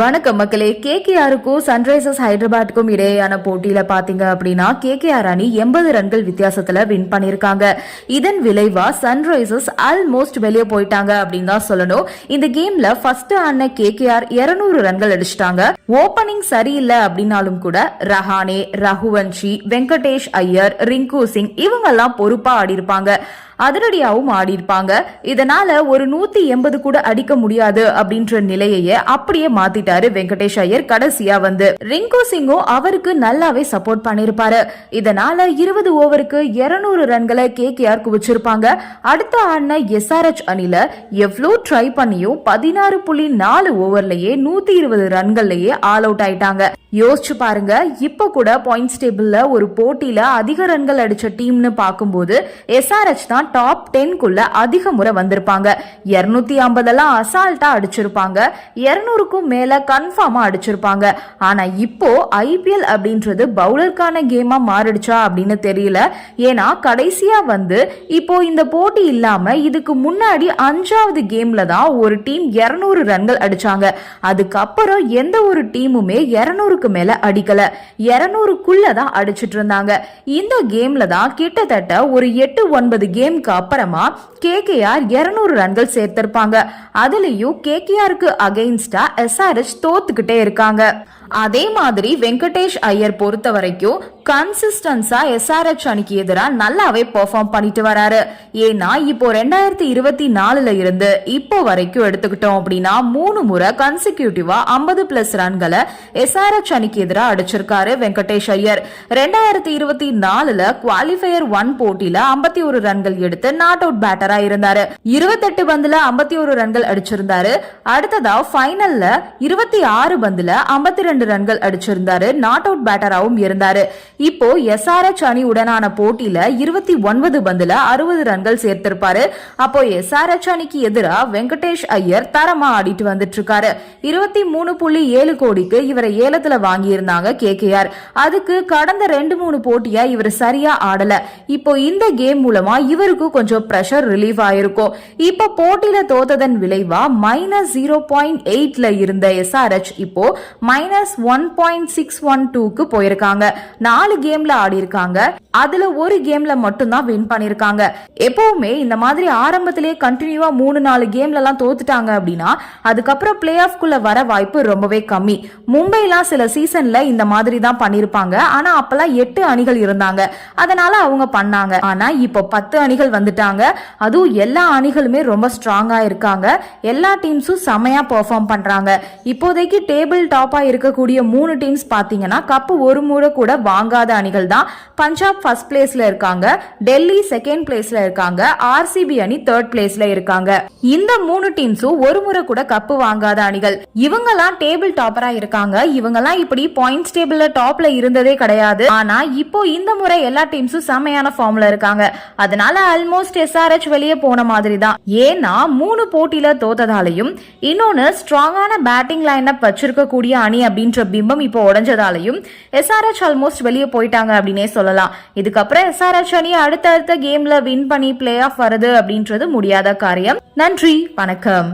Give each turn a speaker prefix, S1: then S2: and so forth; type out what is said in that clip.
S1: வணக்கம் மக்களே கேகேஆருக்கும் சன்ரைசர்ஸ் ஹைதராபாத்துக்கும் இடையேயான போட்டியில பாத்தீங்க அப்படின்னா கேகேஆர் அணி எண்பது ரன்கள் வித்தியாசத்துல வின் பண்ணிருக்காங்க இதன் விளைவா சன்ரைசர்ஸ் ஆல்மோஸ்ட் வெளியே போயிட்டாங்க அப்படின்னு தான் சொல்லணும். இந்த கேம்ல ஃபர்ஸ்ட் ஆன கேகேஆர் 200 ரன்கள் அடிச்சிட்டாங்க. ஓபனிங் சரியில்லை அப்படின்னாலும் கூட ரஹானே ரகுவன்ஷி வெங்கடேஷ் ஐயர் ரிங்கு சிங் இவங்க எல்லாம் பொறுப்பா ஆடி அதிரடியாகவும் ஆடியிருப்பாங்க. இதனால ஒரு நூத்தி எண்பது கூட அடிக்க முடியாது அப்படின்ற நிலையையே அப்படியே மாத்திட்டாரு வெங்கடேஷ் ஐயர் கடைசியா வந்து. ரிங்கு சிங்கும் அவருக்கு நல்லாவே சப்போர்ட் பண்ணிருப்பாரு இதனால இருபது ஓவருக்கு 200 ரன்களை கேகேஆர் குவிச்சிருப்பாங்க. அடுத்த ஆடின எஸ்ஆர்எச் அணில எவ்வளோ ட்ரை பண்ணியும் பதினாறு புள்ளி நாலு ஓவர்லயே நூத்தி இருபது ரன்கள்லயே ஆல் அவுட் ஆயிட்டாங்க. யோசிச்சு பாருங்க. இப்போ கூட பாயிண்ட்ஸ் டேபிளில் ஒரு போட்டியில் அதிக ரன்கள் அடித்த டீம்னு பார்க்கும்போது எஸ்ஆர்எச் தான் டாப் டென்குள்ள அதிக முறை வந்திருப்பாங்க. இரநூத்தி ஐம்பதெல்லாம் அசால்ட்டாக அடிச்சிருப்பாங்க. இரநூறுக்கும் மேலே கன்ஃபார்மாக அடிச்சிருப்பாங்க. ஆனால் இப்போ ஐபிஎல் அப்படின்றது பவுலருக்கான கேமாக மாறிடுச்சா அப்படின்னு தெரியல. ஏன்னா கடைசியாக வந்து இப்போ இந்த போட்டி இல்லாமல் இதுக்கு முன்னாடி அஞ்சாவது கேமில் தான் ஒரு டீம் 200 ரன்கள் அடித்தாங்க அதுக்கப்புறம் எந்த ஒரு டீமுமே 200க்கு மேல அடிக்கல. 200க்குள்ள தான் அடிச்சிட்டு இருந்தாங்க இந்த கேம்ல தான் கிட்டத்தட்ட ஒரு எட்டு ஒன்பது கேம்க்கு அப்புறமா கேகேஆர் 200 ரன்கள் சேர்த்திருப்பாங்க. அதுலயும் கேகேஆருக்கு அகைன்ஸ்டா எஸ்ஆர்எஸ் தோத்துக்கிட்டே இருக்காங்க. அதே மாதிரி வெங்கடேஷ் ஐயர் பொறுத்த வரைக்கும் கன்சிஸ்டன்ஸா எஸ்ஆர்ஹெச் அணிக்கு எதிராக நல்லாவே பெர்ஃபார்ம் பண்ணிட்டு வராரு. ஏன்னா இப்போ ரெண்டாயிரத்தி இருபத்தி நாலுல இருந்து இப்போ வரைக்கும் எடுத்துக்கிட்டோம் அப்படின்னா மூணு முறை கன்சிக்யூட்டிவா ஐம்பது பிளஸ் ரன்களை எஸ்ஆர்ஹெச் அணிக்கு எதிராக அடிச்சிருக்காரு வெங்கடேஷ் ஐயர். ரெண்டாயிரத்தி இருபத்தி நாலுல குவாலிஃபயர் ஒன் போட்டியில ஐம்பத்தி ஒரு ரன்கள் எடுத்து நாட் அவுட் பேட்டரா இருந்தாரு. இருபத்தெட்டு பந்துல ஐம்பத்தி ஒரு ரன்கள் அடிச்சிருந்தாரு. அடுத்ததா ஃபைனல்ல இருபத்தி ஆறு பந்துல ஐம்பத்தி ரெண்டு ரன்கள் அடிச்சிருந்தாரு. நாட் அவுட் பேட்டராவும் இருந்தாரு. இப்போ எஸ்ஆர்எச் அணி உடனான போட்டியில இருபத்தி ஒன்பது பந்துல அறுபது ரன்கள் சேர்த்திருப்பாரு. அப்போ எஸ்ஆர்எச் அணிக்கு எதிராக வெங்கடேஷ் ஐயர் தரமா ஆடிட்டு வந்துட்டு இருக்காரு இருபத்தி மூணு புள்ளி ஏழு கோடிக்கு இவரை ஏலத்துல வாங்கியிருந்தாங்க கேகேஆர் அதுக்கு கடந்த ரெண்டு மூணு போட்டியா இவர் சரியா ஆடல. இப்போ இந்த கேம் மூலமா இவருக்கு கொஞ்சம் பிரஷர் ரிலீவ் ஆயிருக்கும். இப்போ போட்டியில தோத்ததன் விளைவா மைனஸ் ஜீரோ பாயிண்ட் எயிட்ல இருந்த எஸ்ஆர்எச் இப்போ minus one point six one டூக்கு போயிருக்காங்க. நாலு கேம்ல ஆடி இருக்காங்க அதுல ஒரு கேம்ல மட்டும்தான் வின் பண்ணிருக்காங்க எப்பவுமே இந்த மாதிரி ஆரம்பத்திலேயே கண்டினியூவா மூணு நாலு கேம்ல எல்லாம் தோத்துட்டாங்க அப்படின்னா அதுக்கப்புறம் பிளே ஆஃப்குள்ள வர வாய்ப்பு ரொம்பவே கம்மி. மும்பைலாம் சில சீசன்ல இந்த மாதிரி தான் பண்ணிருப்பாங்க ஆனா அப்பெல்லாம் எட்டு அணிகள் இருந்தாங்க. அதனால அவங்க பண்ணாங்க. ஆனா இப்போ பத்து அணிகள் வந்துட்டாங்க. அதுவும் எல்லா அணிகளுமே ரொம்ப ஸ்ட்ராங்கா இருக்காங்க. எல்லா டீம்ஸும் செமையா பெர்ஃபார்ம் பண்றாங்க. இப்போதைக்கு டேபிள் டாப்பா இருக்கக்கூடிய மூணு டீம்ஸ் பார்த்தீங்கன்னா கப்பு ஒரு முறை கூட வாங்காத அணிகள் தான். பஞ்சாப் ஃபர்ஸ்ட் பிளேஸ்ல இருக்காங்க. டெல்லி செகண்ட் பிளேஸ்ல இருக்காங்க. ஆர்சிபி அணி தேர்ட் பிளேஸ்ல இருக்காங்க. இந்த மூணு டீம்ஸும் ஒரு முறை கூட கப்பு வாங்காத அணிகள். இவங்கெல்லாம் டேபிள் டாப்பரா இருக்காங்க. இவங்கெல்லாம் இப்படி பாயிண்ட்ஸ் டேபிள்ல டாப்ல இருந்ததே கிடையாது. ஆனா இப்போ இந்த முறை எல்லா டீம்ஸும் செமையான ஃபார்ம்ல இருக்காங்க. அதனால ஆல்மோஸ்ட் எஸ்ஆர்எச் வெளியே போன மாதிரி தான். ஏன்னா மூணு போட்டியில தோத்ததாலையும் இன்னொன்னு ஸ்ட்ராங்கான பேட்டிங் லைனப் வச்சிருக்கக்கூடிய அணி அப்படின்னு அப்படின்ற பிம்பம் இப்போ உடஞ்சதாலையும் எஸ்ஆர்எச் ஆல்மோஸ்ட் வெளியே போயிட்டாங்க அப்படின்னே சொல்லலாம். இதுக்கப்புறம் எஸ்ஆர்எச் அணி அடுத்தடுத்த கேம்ல வின் பண்ணி பிளே ஆஃப் வருது அப்படின்றது முடியாத காரியம். நன்றி வணக்கம்.